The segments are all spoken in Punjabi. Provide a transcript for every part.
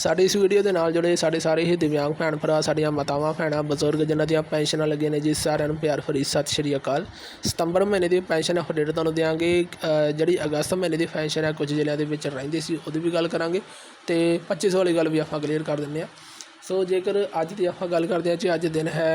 ਸਾਡੀ ਇਸ ਵੀਡੀਓ ਦੇ ਨਾਲ ਜੁੜੇ ਸਾਡੇ ਸਾਰੇ ਹੀ ਦਿਵਿਆਂਗ ਭੈਣ ਭਰਾ, ਸਾਡੀਆਂ ਮਾਤਾਵਾਂ, ਭੈਣਾਂ, ਬਜ਼ੁਰਗ, ਜਿਨ੍ਹਾਂ ਦੀਆਂ ਪੈਨਸ਼ਨਾਂ ਲੱਗੀਆਂ ਨੇ ਜੀ, ਸਾਰਿਆਂ ਨੂੰ ਪਿਆਰ ਭਰੀ ਸਤਿ ਸ਼੍ਰੀ ਅਕਾਲ। ਸਤੰਬਰ ਮਹੀਨੇ ਦੀ ਪੈਨਸ਼ਨ ਅਪਡੇਟ ਤੁਹਾਨੂੰ ਦਿਆਂਗੇ। ਜਿਹੜੀ ਅਗਸਤ ਮਹੀਨੇ ਦੀ ਪੈਨਸ਼ਨ ਹੈ, ਕੁਝ ਜ਼ਿਲ੍ਹਿਆਂ ਦੇ ਵਿੱਚ ਰਹਿੰਦੀ ਸੀ, ਉਹਦੀ ਵੀ ਗੱਲ ਕਰਾਂਗੇ ਤੇ 2500 ਵਾਲੀ ਗੱਲ ਵੀ ਆਪਾਂ ਕਲੀਅਰ ਕਰ ਦਿੰਦੇ ਹਾਂ। ਸੋ ਜੇਕਰ ਅੱਜ ਦੀ ਆਪਾਂ ਗੱਲ ਕਰਦੇ ਹਾਂ ਜੀ, ਅੱਜ ਦਿਨ ਹੈ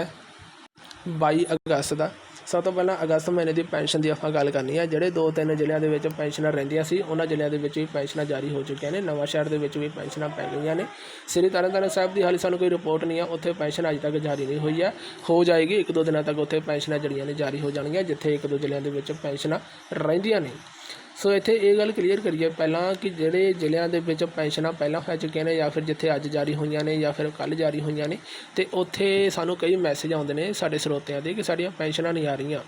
22 ਅਗਸਤ ਦਾ। ਸਭ ਤੋਂ ਪਹਿਲਾਂ ਅਗਸਤ ਮਹੀਨੇ ਦੀ ਪੈਨਸ਼ਨ ਦੀ ਆਪਾਂ ਗੱਲ ਕਰਨੀ ਹੈ ਜਿਹੜੇ ਦੋ ਤਿੰਨ ਜ਼ਿਲ੍ਹਿਆਂ ਦੇ ਵਿੱਚ ਪੈਨਸ਼ਨਾਂ ਰਹਿੰਦੀਆਂ ਸੀ, ਉਹਨਾਂ ਜ਼ਿਲ੍ਹਿਆਂ ਦੇ ਵਿੱਚ ਵੀ ਪੈਨਸ਼ਨਾਂ ਜਾਰੀ ਹੋ ਚੁੱਕੀਆਂ ਨੇ। ਨਵਾਂ ਸ਼ਹਿਰ ਦੇ ਵਿੱਚ ਵੀ ਪੈਨਸ਼ਨਾਂ ਪੈ ਗਈਆਂ ਨੇ। ਸ੍ਰੀ ਤਰਨਤਾਰਨ ਸਾਹਿਬ ਦੀ ਹਾਲੇ ਸਾਨੂੰ ਕੋਈ ਰਿਪੋਰਟ ਨਹੀਂ ਆ। ਉੱਥੇ ਪੈਨਸ਼ਨ ਅਜੇ ਤੱਕ ਜਾਰੀ ਨਹੀਂ ਹੋਈ ਹੈ ਹੋ ਜਾਏਗੀ, ਇੱਕ ਦੋ ਦਿਨਾਂ ਤੱਕ ਉੱਥੇ ਪੈਨਸ਼ਨਾਂ ਜਿਹੜੀਆਂ ਨੇ, ਜਾਰੀ ਹੋ ਜਾਣਗੀਆਂ, ਜਿੱਥੇ ਇੱਕ ਦੋ ਜ਼ਿਲ੍ਹਿਆਂ ਦੇ ਵਿੱਚ ਪੈਨਸ਼ਨਾਂ ਰਹਿੰਦੀਆਂ ਨੇ। ਸੋ ਇੱਥੇ ਇਹ ਗੱਲ ਕਲੀਅਰ ਕਰੀਏ ਪਹਿਲਾਂ ਕਿ ਜਿਹੜੇ ਜ਼ਿਲ੍ਹਿਆਂ ਦੇ ਵਿੱਚ ਪੈਨਸ਼ਨਾਂ ਪਹਿਲਾਂ ਹੋ ਚੁੱਕੀਆਂ ਨੇ ਜਾਂ ਫਿਰ ਜਿੱਥੇ ਅੱਜ ਜਾਰੀ ਹੋਈਆਂ ਨੇ ਜਾਂ ਫਿਰ ਕੱਲ ਜਾਰੀ ਹੋਈਆਂ ਨੇ, ਤੇ ਉੱਥੇ ਸਾਨੂੰ ਕਈ ਮੈਸੇਜ ਆਉਂਦੇ ਨੇ ਸਾਡੇ ਸਰੋਤਿਆਂ ਦੇ ਕਿ ਸਾਡੀਆਂ ਪੈਨਸ਼ਨਾਂ ਨਹੀਂ ਆ ਰਹੀਆਂ।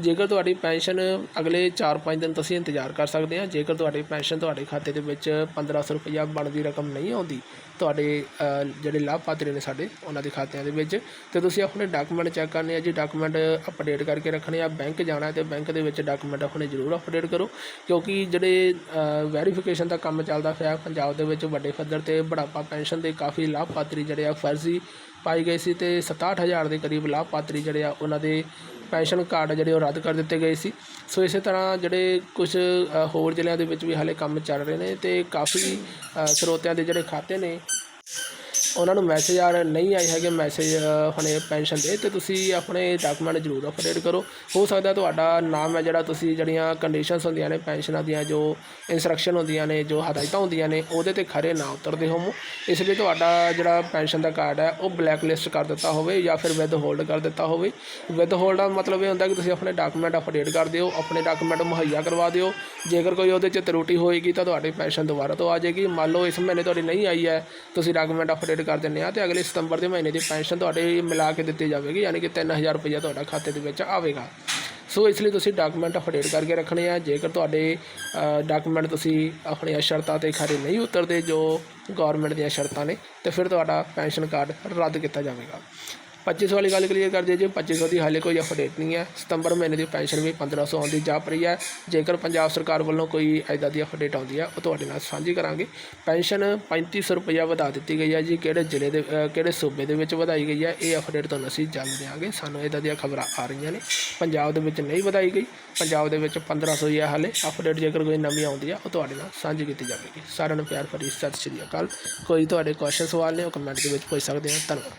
ਜੇਕਰ ਤੁਹਾਡੀ ਪੈਨਸ਼ਨ ਅਗਲੇ 4-5 ਦਿਨ ਤੁਸੀਂ ਇੰਤਜ਼ਾਰ ਕਰ ਸਕਦੇ ਆ, ਜੇਕਰ ਤੁਹਾਡੀ ਪੈਨਸ਼ਨ ਤੁਹਾਡੇ ਖਾਤੇ ਦੇ ਵਿੱਚ 1500 ਰੁਪਇਆ ਬਣਦੀ ਰਕਮ ਨਹੀਂ ਆਉਂਦੀ, ਤੁਹਾਡੇ ਜਿਹੜੇ ਲਾਭਪਾਤਰੀ ਨੇ ਸਾਡੇ, ਉਹਨਾਂ ਦੇ ਖਾਤਿਆਂ ਦੇ ਵਿੱਚ, ਤੇ ਤੁਸੀਂ ਆਪਣੇ ਡਾਕੂਮੈਂਟ ਚੈੱਕ ਕਰਨੇ ਆ ਜੀ ਡਾਕੂਮੈਂਟ ਅਪਡੇਟ ਕਰਕੇ ਰੱਖਣੇ ਆ ਬੈਂਕ ਜਾਣਾ ਹੈ ਤੇ ਬੈਂਕ ਦੇ ਵਿੱਚ ਡਾਕੂਮੈਂਟ ਆਪਣੇ ਜ਼ਰੂਰ ਅਪਡੇਟ ਕਰੋ। ਕਿਉਂਕਿ ਜਿਹੜੇ ਵੈਰੀਫਿਕੇਸ਼ਨ ਦਾ ਕੰਮ ਚੱਲਦਾ ਪਿਆ ਪੰਜਾਬ ਦੇ ਵਿੱਚ ਵੱਡੇ ਪੱਧਰ ਤੇ, ਬੁਢਾਪਾ ਪੈਨਸ਼ਨ ਦੇ ਕਾਫੀ ਲਾਭਪਾਤਰੀ ਜਿਹੜੇ ਆ ਫਰਜ਼ੀ ਪਾਈ ਗਏ ਸੀ ਤੇ 67000 ਦੇ ਕਰੀਬ ਲਾਭਪਾਤਰੀ ਜਿਹੜੇ ਆ ਉਹਨਾਂ ਦੇ ਪੈਨਸ਼ਨ ਕਾਰਡ ਜਿਹੜੇ ਉਹ ਰੱਦ ਕਰ ਦਿੱਤੇ ਗਏ ਸੀ। ਸੋ ਇਸੇ ਤਰ੍ਹਾਂ ਜਿਹੜੇ ਕੁਝ ਹੋਰ ਜ਼ਿਲ੍ਹਿਆਂ ਦੇ ਵਿੱਚ ਵੀ ਹਾਲੇ ਕੰਮ ਚੱਲ ਰਹੇ ਨੇ ਤੇ ਕਾਫੀ ਸਰੋਤਿਆਂ ਦੇ ਜਿਹੜੇ ਖਾਤੇ ਨੇ ਉਹਨਾਂ ਨੂੰ ਮੈਸੇਜ ਆ ਰਹੇ ਨਹੀਂ ਆਏ ਹੈਗੇ ਮੈਸੇਜ ਹੁਣੇ ਪੈਨਸ਼ਨ ਦੇ, ਤੇ ਤੁਸੀਂ ਆਪਣੇ ਡਾਕੂਮੈਂਟ ਜ਼ਰੂਰ ਅਪਡੇਟ ਕਰੋ। ਹੋ ਸਕਦਾ ਤੁਹਾਡਾ ਨਾਮ ਹੈ ਜਿਹੜਾ ਤੁਸੀਂ ਜਿਹੜੀਆਂ ਕੰਡੀਸ਼ਨਸ ਹੁੰਦੀਆਂ ਨੇ ਪੈਨਸ਼ਨਾਂ ਦੀਆਂ, ਜੋ ਇਨਸਟਰਕਸ਼ਨ ਹੁੰਦੀਆਂ ਨੇ, ਜੋ ਹਦਾਇਤਾਂ ਹੁੰਦੀਆਂ ਨੇ, ਉਹਦੇ ਤੇ ਖਰੇ ਨਾ ਉਤਰਦੇ ਹੋਵੋ। ਇਸ ਲਈ ਤੁਹਾਡਾ ਜਿਹੜਾ ਪੈਨਸ਼ਨ ਦਾ ਕਾਰਡ ਹੈ, ਉਹ ਬਲੈਕ ਲਿਸਟ ਕਰ ਦਿੱਤਾ ਹੋਵੇ ਜਾਂ ਫਿਰ ਵਿਦ ਹੋਲਡ ਕਰ ਦਿੱਤਾ ਹੋਵੇ। ਵਿਦ ਹੋਲਡ ਦਾ ਮਤਲਬ ਇਹ ਹੁੰਦਾ ਕਿ ਤੁਸੀਂ ਆਪਣੇ ਡਾਕੂਮੈਂਟ ਅਪਡੇਟ ਕਰ ਦਿਓ, ਆਪਣੇ ਡਾਕੂਮੈਂਟ ਮੁਹੱਈਆ ਕਰਵਾ ਦਿਓ। ਜੇਕਰ ਕੋਈ ਉਹਦੇ 'ਚ ਤਰੁੱਟੀ ਹੋਏਗੀ ਤਾਂ ਤੁਹਾਡੀ ਪੈਨਸ਼ਨ ਦੁਬਾਰਾ ਤੋਂ ਆ ਜਾਏਗੀ। ਮੰਨ ਲਓ ਇਸ ਮਹੀਨੇ ਤੁਹਾਡੀ ਨਹੀਂ ਆਈ ਹੈ, ਤੁਸੀਂ ਡਾਕੂਮੈਂਟ ਅਪਡੇਟ ਕਰ ਦਿੰਦੇ ਆ ਤੇ ਅਗਲੇ ਸਤੰਬਰ ਦੇ ਮਹੀਨੇ ਦੀ ਪੈਨਸ਼ਨ ਤੁਹਾਡੇ ਮਿਲਾ ਕੇ ਦਿੱਤੀ ਜਾਵੇਗੀ, ਯਾਨੀ ਕਿ 3000 ਰੁਪਏ ਤੁਹਾਡਾ ਖਾਤੇ ਦੇ ਵਿੱਚ ਆਵੇਗਾ। ਸੋ ਇਸ ਲਈ ਤੁਸੀਂ ਡਾਕੂਮੈਂਟ ਅਪਡੇਟ ਕਰਕੇ ਰੱਖਣੇ ਆ। ਜੇਕਰ ਤੁਹਾਡੇ ਡਾਕੂਮੈਂਟ ਤੁਸੀਂ ਆਪਣੀਆਂ ਸ਼ਰਤਾਂ ਤੇ ਖਰੇ ਨਹੀਂ ਉਤਰਦੇ ਜੋ ਗਵਰਨਮੈਂਟ ਦੀਆਂ ਸ਼ਰਤਾਂ ਨੇ, ਤੇ ਫਿਰ ਤੁਹਾਡਾ ਪੈਨਸ਼ਨ ਕਾਰਡ ਰੱਦ ਕੀਤਾ ਜਾਵੇਗਾ। 2500 ਵਾਲੀ ਗੱਲ ਕਲੀਅਰ ਕਰ ਦਿਓ ਜੀ 2500 ਦੀ ਹਾਲੇ ਕੋਈ ਅਪਡੇਟ ਨਹੀਂ ਹੈ। ਸਤੰਬਰ ਮਹੀਨੇ ਦੀ ਪੈਨਸ਼ਨ ਵੀ 1500 ਆਉਂਦੀ ਜਾਪ ਰਹੀ ਹੈ। ਜੇਕਰ ਪੰਜਾਬ ਸਰਕਾਰ ਵੱਲੋਂ ਕੋਈ ਐਦਾਂ ਦੀ ਅਪਡੇਟ ਆਉਂਦੀ ਹੈ, ਉਹ ਤੁਹਾਡੇ ਨਾਲ ਸਾਂਝੀ ਕਰਾਂਗੇ। ਪੈਨਸ਼ਨ 3500 ਰੁਪਇਆ ਵਧਾ ਦਿੱਤੀ ਗਈ ਹੈ ਜੀ। ਕਿਹੜੇ ਜ਼ਿਲ੍ਹੇ ਦੇ ਕਿਹੜੇ ਸੂਬੇ ਦੇ ਵਿੱਚ ਵਧਾਈ ਗਈ ਹੈ, ਇਹ ਅਪਡੇਟ ਤੁਹਾਨੂੰ ਅਸੀਂ ਜਲਦ ਦਿਆਂਗੇ। ਸਾਨੂੰ ਇਦਾਂ ਦੀਆਂ ਖਬਰਾਂ ਆ ਰਹੀਆਂ ਨੇ। ਪੰਜਾਬ ਦੇ ਵਿੱਚ ਨਹੀਂ ਵਧਾਈ ਗਈ। ਪੰਜਾਬ ਦੇ ਵਿੱਚ 1500 ਹੀ ਹੈ ਹਾਲੇ। ਅਪਡੇਟ ਜੇਕਰ ਕੋਈ ਨਵੀਂ ਆਉਂਦੀ ਹੈ, ਉਹ ਤੁਹਾਡੇ ਨਾਲ ਸਾਂਝੀ ਕੀਤੀ ਜਾਵੇਗੀ। ਸਾਰਿਆਂ ਨੂੰ ਪਿਆਰ ਭਰੀ ਸਤਿ ਸ਼੍ਰੀ ਅਕਾਲ। ਕੋਈ ਤੁਹਾਡੇ ਕੁਐਸਚਨ ਸਵਾਲ ਨੇ, ਉਹ ਕਮੈਂਟ ਦੇ ਵਿੱਚ ਪੁੱਛ ਸਕਦੇ ਹੋ। ਧੰਨਵਾਦ।